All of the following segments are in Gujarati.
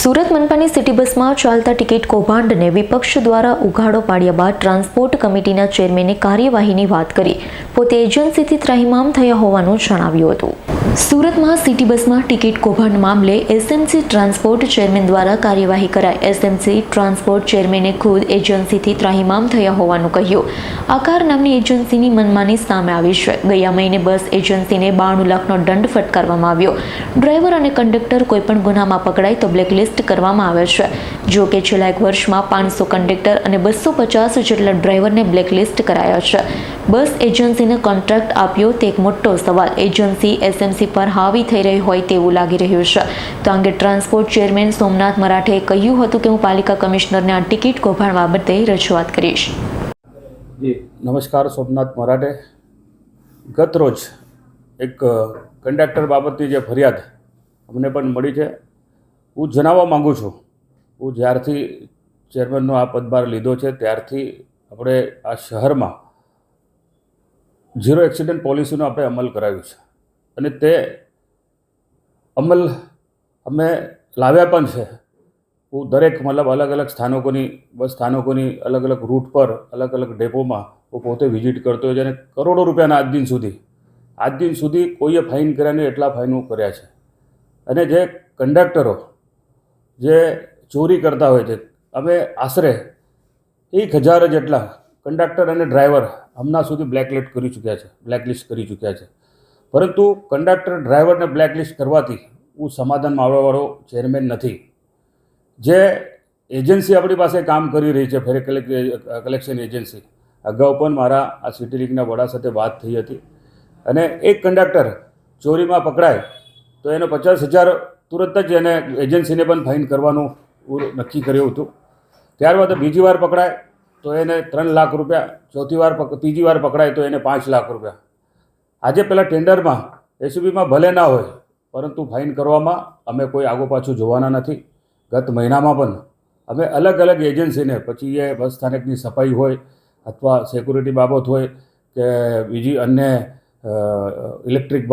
સુરત મનપાની સિટી બસમાં ચાલતા ટિકિટ કૌભાંડને વિપક્ષ દ્વારા ઉઘાડો પાડ્યા બાદ ટ્રાન્સપોર્ટ કમિટીના ચેરમેને કાર્યવાહીની વાત કરી. પોતે એજન્સીથી ત્રાહિમામ થયા હોવાનું જણાવ્યું હતું. સુરતમાં સિટી બસમાં ટિકિટ કૌભાંડ મામલે એસએમસી ટ્રાન્સપોર્ટ ચેરમેન દ્વારા કાર્યવાહી કરાઈ. એસએમસી ટ્રાન્સપોર્ટ ચેરમેને ખુદ એજન્સીથી ત્રાહિમામ થયા હોવાનું કહ્યું. આકાર નામની એજન્સીની મનમાની સામે આવી છે. ગયા મહિને બસ એજન્સીને બાણું લાખનો દંડ ફટકારવામાં આવ્યો. ડ્રાઈવર અને કંડક્ટર કોઈપણ ગુનામાં પકડાય તો બ્લેકલિસ્ટ કરવામાં આવે છે. જો કે છેલ્લા એક વર્ષમાં પાંચસો કંડક્ટર અને બસો પચાસ જેટલા ડ્રાઈવરને બ્લેકલિસ્ટ કરાયા છે. બસ એજન્સીને કોન્ટ્રાક્ટ આપ્યો તે એક મોટો સવાલ. એજન્સી એસએમસી પર હાવી થઈ રહી હોય તેવું લાગી રહ્યું છે. તો અંગે ટ્રાન્સપોર્ટ ચેરમેન સોમનાથ મરાઠેએ કહ્યું હતું કે હું પાલિકા કમિશનરને આ ટિકિટ કૌભાંડ બાબતે રજૂઆત કરીશ. નમસ્કાર, સોમનાથ મરાઠે. ગત રોજ એક કંડક્ટર બાબતની જે ફરિયાદ અમને પણ મળી છે. હું જણાવવા માગું છું, હું જ્યારથી ચેરમેનનો આ પદભાર લીધો છે, ત્યારથી આપણે આ શહેરમાં ઝીરો એક્સિડન્ટ પોલિસીનો આપણે અમલ કરાવ્યું છે. અને તે અમલ અમે લાવ્યા પણ છે. હું દરેક મતલબ અલગ અલગ સ્થાનકોની, બસ સ્થાનકોની અલગ અલગ રૂટ પર, અલગ અલગ ડેપોમાં હું પોતે વિઝિટ કરતો હોય છે અને કરોડો રૂપિયાના આજ દિન સુધી, આજ દિન સુધી કોઈએ ફાઇન કર્યા નહીં એટલા ફાઇન કર્યા છે. અને જે કંડક્ટરો જે ચોરી કરતા હોય છે, અમે આશરે એક હજાર જેટલા કંડક્ટર અને ડ્રાઈવર હમણાં સુધી બ્લેકલિસ્ટ કરી ચૂક્યા છે, બ્લેકલિસ્ટ કરી ચૂક્યા છે. પરંતુ કંડક્ટર ડ્રાઈવરને બ્લેકલિસ્ટ કરવાથી હું સમાધાનમાં આવવાવાળો ચેરમેન નથી. જે એજન્સી આપણી પાસે કામ કરી રહી છે, ફેરે કલેક્શન એજન્સી. અગાઉ પણ મારા આ સિટી લીગના વડા સાથે વાત થઈ હતી. અને એક કંડક્ટર ચોરીમાં પકડાય તો એનો પચાસ હજાર તુરંત જ એને એજન્સીને પણ ફાઇન કરવાનું નક્કી કર્યું હતું. ત્યારબાદ બીજી વાર પકડાય તો એને ત્રણ લાખ રૂપિયા, ચોથી વાર ત્રીજી વાર પકડાય તો એને પાંચ લાખ રૂપિયા. આજે પેલા ટેન્ડરમાં એસયુબીમાં ભલે ના હોય, પરંતુ ફાઇન કરવામાં અમે કોઈ આગો પાછું જોવાના નથી. ગત મહિનામાં પણ અમે અલગ અલગ એજન્સીને, પછી એ બસ સ્થાનકની સફાઈ હોય અથવા સિક્યુરિટી બાબત હોય કે બીજી અન્ય ઇલેક્ટ્રિક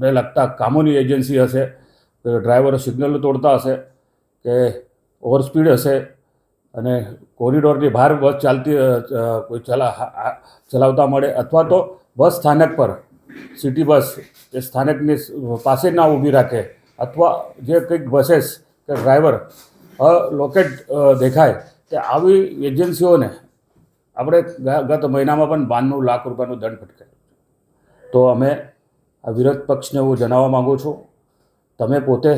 ને લગતા કામોની એજન્સી હશે ડ્રાઈવરો સિગ્નલ તોડતા હશે કે ઓવરસ્પીડ હશે અને કોરિડોરની બહાર બસ ચાલતી કોઈ ચલા ચલાવતા મળે અથવા તો બસ સ્થાનક પર, સિટી બસ એ સ્થાનકની પાસે ના ઊભી રાખે અથવા જે કંઈક બસેસ કે ડ્રાઈવર લોકેટ દેખાય તે આવી એજન્સીઓને આપણે ગત મહિનામાં પણ બાણું લાખ રૂપિયાનો દંડ ફટકાર્યો તો અમે આ વિરોધ પક્ષને હું જણાવવા માગું છું. તમે પોતે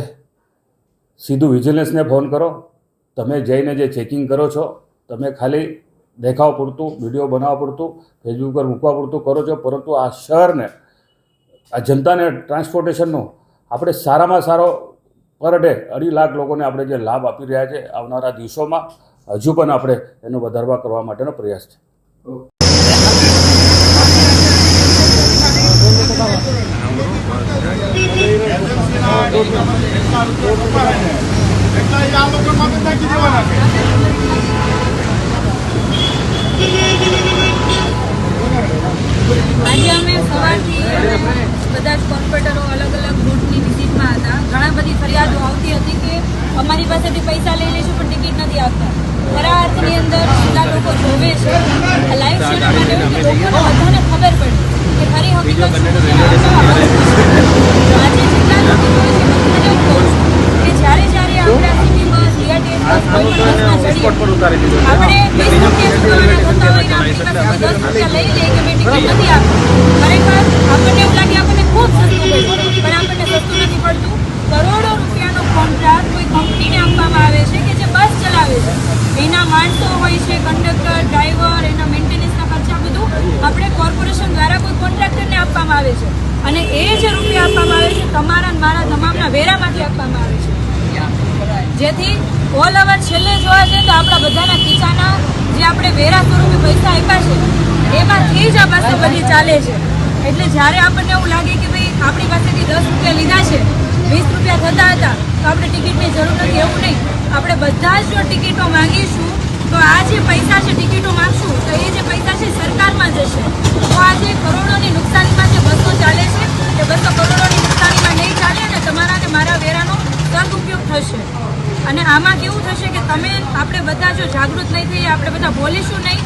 સીધું વિજિલન્સને ફોન કરો. તમે જઈને જે ચેકિંગ કરો છો, તમે ખાલી દેખાવ પૂરતું વીડિયો બનાવવા પૂરતું ફેસબુક પર મૂકવા પૂરતું કરો છો, પરંતુ આ શહેરને, આ જનતાને ટ્રાન્સપોર્ટેશનનો આપણે સારામાં સારો પર ડે અઢી લાખ લોકોને આપણે જે લાભ આપી રહ્યા છે આવનારા દિવસોમાં, હજુ પણ આપણે એનો વધારવા કરવા માટેનો પ્રયાસ છે. આજે અમે સવારથી બધા જ કોર્પોરેટરો અલગ અલગ રૂટની વિઝિટમાં હતા. ઘણા બધી ફરિયાદો આવતી હતી કે અમારી પાસેથી પૈસા લઈ લઈશું પણ ટિકિટ નથી આપતા ખરા અર્થની અંદર જેટલા લોકો જોવે છે. લાઈવ માટે લોકોને બધાને ખબર પડે કે ખરી હકીકત શું છે આજે જેટલા લોકો જોવે છે બધાને એવું કહું છું કે જ્યારે જ્યારે આપણે આ સિટી બસ ડીઆરટીએસ બસ કોઈ પણ બસમાં ચડીએ આપણે વીસ રૂપિયા ચૂકવવાના થતા હોય ને આપણી પાસે દસ રૂપિયા લઈ લે કે મેં ટિકિટ નથી આપી ખરેખર આપણને એવું ખૂબ સસ્તું પડ્યું પણ આપણને નથી પડતું કરોડો રૂપિયાનો કોન્ટ્રાક્ટ કોઈ કંપનીને આપવામાં આવે છે કે જે બસ ચલાવે છે. એના માણસો હોય છે કંડક્ટર ડ્રાઈવર એના મેન્ટેનન્સના ખર્ચા બધું આપણે કોર્પોરેશન દ્વારા કોઈ કોન્ટ્રાક્ટરને આપવામાં આવે છે. અને એ જે રૂપિયા આપવામાં આવે છે, તમારા મારા તમામના વેરામાંથી આપવામાં આવે છે. જેથી ઓલ ઓવર છેલ્લે જોવા જઈએ તો આપણા બધાના ખીચાના જે આપણે વેરા સ્વરૂપે પૈસા આપ્યા છે, એમાંથી જ આ પાસે બધી ચાલે છે. એટલે જ્યારે આપણને એવું લાગે કે ભાઈ આપણી પાસેથી દસ રૂપિયા લીધા છે, વીસ રૂપિયા થતા હતા, તો આપણે ટિકિટની જરૂર નથી, એવું નહીં. આપણે બધા જ જો ટિકિટો માંગીશું, તો આ જે પૈસા છે, ટિકિટો માંગશું, તો એ જે પૈસા છે, સરકારમાં જશે. તો આ જે કરોડોની નુકસાનીમાં જે બસો ચાલે છે, એ બસો કરોડોની નુકસાનીમાં નહીં ચાલે અને તમારા અને મારા વેરાનો સદઉપયોગ થશે. અને આમાં કેવું થશે કે તમે, આપણે બધા જો જાગૃત નહીં થઈએ, આપણે બધા બોલીશું નહીં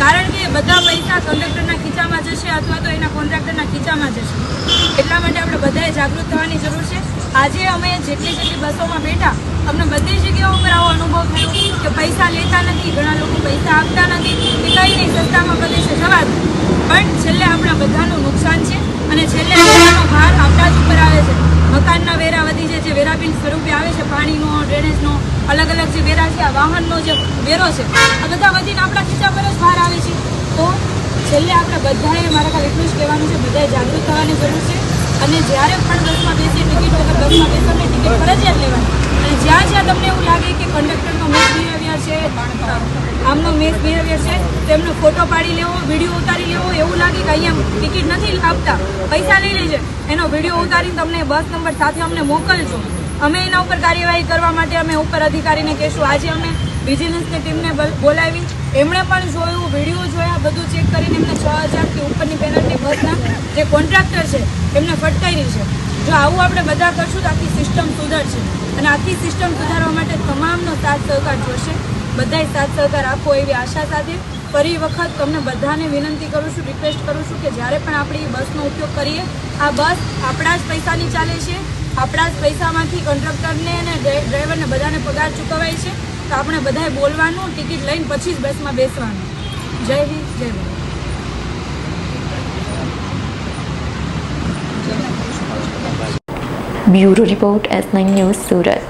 કારણ કે બધા પૈસા કંડક્ટરના ખીચામાં જશે અથવા તો એના કોન્ટ્રાક્ટરના ખીચામાં જશે. એટલા માટે આપણે બધાએ જાગૃત થવાની જરૂર છે. આજે અમે જેટલી જેટલી બસોમાં બેઠા, અમને બધી જગ્યાઓ પર આવો અનુભવ થયો કે પૈસા લેતા નથી, ઘણા લોકો પૈસા આપતા નથી કે કંઈ નહીં, સસ્તામાં પ્રદેશે જવા પણ છેલ્લે આપણા બધાનું નુકસાન છે અને છેલ્લે બધાનો ભાર આપણા જ ઉપર આવે છે. મકાનના વેરા વધી છે જે વેરા બિલ સ્વરૂપે આવે છે, પાણીનો ડ્રેનેજનો અલગ અલગ જે વેરા છે, આ વાહનનો જે વેરો છે, આ બધા વધીને આપણા ખીચા પર જ ભાર આવે છે. તો છેલ્લે આપણે બધાએ મારા ખાલી એટલું જ કહેવાનું છે, બધાએ જાગૃત થવાની જરૂર છે. અને જ્યારે પણ બસમાં બેસીએ, ટિકિટ વગર બસમાં બેસો ને ટિકિટ ફરજિયાત લેવાની. અને જ્યાં જ્યાં તમને એવું લાગે કે કંડક્ટરનો મિસબિહેવિયર છે, આમનો મિસબિહેવિયર છે તેમનો ફોટો પાડી લેવો, વીડિયો ઉતારી લેવો, એવું લાગે કે અહીંયા ટિકિટ નથી આપતા. પૈસા લઈ લેજે. એનો વીડિયો ઉતારીને તમને બસ નંબર સાથે અમને મોકલજો. અમે એના ઉપર કાર્યવાહી કરવા માટે અમે ઉપર અધિકારીને કહેશું. આજે અમે વિજિલન્સની ટીમને બોલાવી. એમણે પણ જોયું, વીડિયો જોયા, બધું ચેક કરીને એમને છ હજારથી ઉપરની પેનલ્ટી બસના જે કોન્ટ્રાક્ટર છે, એમને ફટકારી છે. જો આવું આપણે બધા કરશું તો આખી સિસ્ટમ સુધરશે. અને આખી સિસ્ટમ સુધારવા માટે તમામનો સાથ સહકાર જોશે. બધાય સાથ સહકાર આપો એવી આશા સાથે ફરી વખત તમને બધાને વિનંતી કરું છું રિક્વેસ્ટ કરું છું કે જ્યારે પણ આપણે એ બસનો ઉપયોગ કરીએ, આ બસ આપણા જ પૈસાની ચાલે છે. આપણા જ પૈસામાંથી કંડક્ટરને અને ડ્રાઈવરને બધાને પગાર ચૂકવાય છે. તો આપણે બધાએ બોલવાનું, ટિકિટ લઈને પછી જ બસમાં બેસવાનું. જય હિન્દ, જય Bharat. Bureau report S nine news Surat.